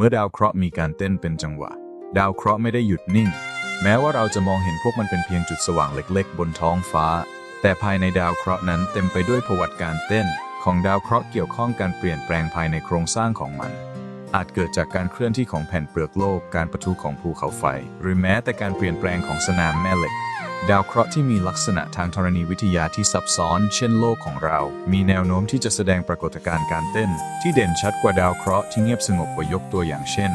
เมื่อดาวเคราะห์มีการเต้นเป็นจังหวะ ดาวเคราะห์ไม่ได้หยุดนิ่ง แม้ว่าเราจะมองเห็นพวกมันเป็นเพียงจุดสว่างเล็กๆ บนท้องฟ้า แต่ภายในดาวเคราะห์นั้นเต็มไปด้วยประวัติการเต้น ของดาวเคราะห์เกี่ยวข้องการเปลี่ยนแปลงภายในโครงสร้างของมัน อาจเกิดจากการเคลื่อนที่ของแผ่นเปลือกโลก การปะทุของภูเขาไฟ หรือแม้แต่การเปลี่ยนแปลงของสนามแม่เหล็ก ดาวเคราะห์ที่มีลักษณะทางธรณีวิทยาที่ซับซ้อน เช่นโลกของเรา มีแนวโน้มที่จะแสดงปรากฏการณ์การเต้น ที่เด่นชัดกว่าดาวเคราะห์ที่เงียบสงบกว่ายกตัวอย่างเช่น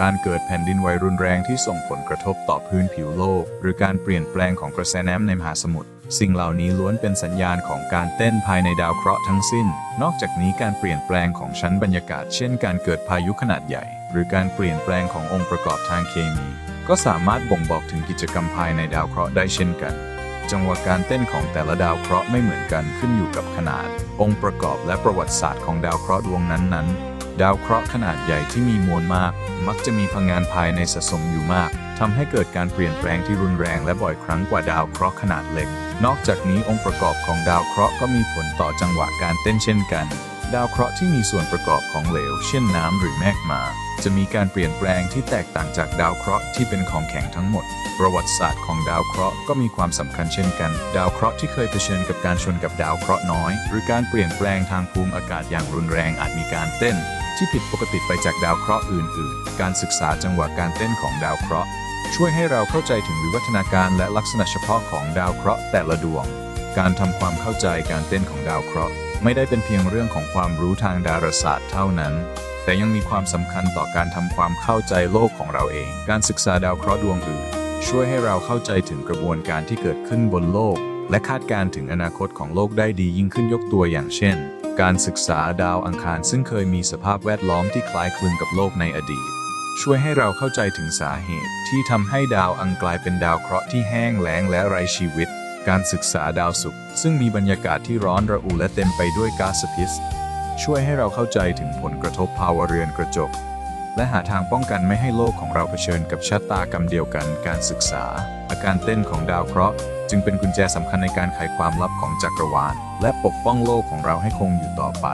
การเกิดแผ่นดินไหวรุนแรงที่ส่งผลกระทบต่อพื้นผิวโลก หรือการเปลี่ยนแปลงของกระแสน้ำในมหาสมุทรสิ่งเหล่านี้ล้วนเป็นสัญญาณของการเต้นภายในดาวเคราะห์ทั้งสิ้น นอกจากนี้การเปลี่ยนแปลงของชั้นบรรยากาศ เช่น การเกิดพายุขนาดใหญ่ หรือการเปลี่ยนแปลงขององค์ประกอบทางเคมี ก็สามารถบ่งบอกถึงกิจกรรมภายในดาวเคราะห์ได้เช่นกัน จังหวะการเต้นของแต่ละดาวเคราะห์ไม่เหมือนกันขึ้นอยู่กับขนาด องค์ประกอบและประวัติศาสตร์ของดาวเคราะห์ดวงนั้นๆ ดาวเคราะห์ขนาดใหญ่ที่มีมวลมาก มักจะมีพลังงานภายในสะสมอยู่มากทำให้เกิดการเปลี่ยนแปลงที่รุนแรงและบ่อยครั้งกว่าดาวเคราะห์ขนาดเล็ก นอกจากนี้องค์ประกอบของดาวเคราะห์ก็มีผลต่อจังหวะการเต้นเช่นกัน ดาวเคราะห์ที่มีส่วนประกอบของเหลว เช่นน้ำหรือแมกมา จะมีการเปลี่ยนแปลงที่แตกต่างจากดาวเคราะห์ที่เป็นของแข็งทั้งหมด ประวัติศาสตร์ของดาวเคราะห์ก็มีความสำคัญเช่นกัน ดาวเคราะห์ที่เคยเผชิญกับการชนกับดาวเคราะห์น้อย หรือการเปลี่ยนแปลงทางภูมิอากาศอย่างรุนแรงอาจมีการเต้น ที่ผิดปกติไปจากดาวเคราะห์อื่น ๆ การศึกษาจังหวะการเต้นของดาวเคราะห์ช่วยให้เราเข้าใจถึงวิวัฒนาการและลักษณะเฉพาะของดาวเคราะห์แต่ละดวง การทำความเข้าใจการเต้นของดาวเคราะห์ ไม่ได้เป็นเพียงเรื่องของความรู้ทางดาราศาสตร์เท่านั้น แต่ยังมีความสำคัญต่อการทำความเข้าใจโลกของเราเอง การศึกษาดาวเคราะห์ดวงอื่น ช่วยให้เราเข้าใจถึงกระบวนการที่เกิดขึ้นบนโลก และคาดการณ์ถึงอนาคตของโลกได้ดียิ่งขึ้นยกตัวอย่างเช่น การศึกษาดาวอังคารซึ่งเคยมีสภาพแวดล้อมที่คล้ายคลึงกับโลกในอดีต ช่วยให้เราเข้าใจถึงสาเหตุ ที่ทำให้ดาวอังกลายเป็นดาวเคราะห์ที่แห้งแล้งและไร้ชีวิต การศึกษาดาวศุกร์ซึ่งมีบรรยากาศที่ร้อนระอุและเต็มไปด้วยก๊าซพิษช่วยให้เราเข้าใจถึงผลกระทบภาวะเรือนกระจก และหาทางป้องกันไม่ให้โลกของเราเผชิญกับชะตากรรมเดียวกันการศึกษา อาการเต้นของดาวเคราะห์จึงเป็นกุญแจสำคัญในการไขความลับของจักรวาล และปกป้องโลกของเราให้คงอยู่ต่อไป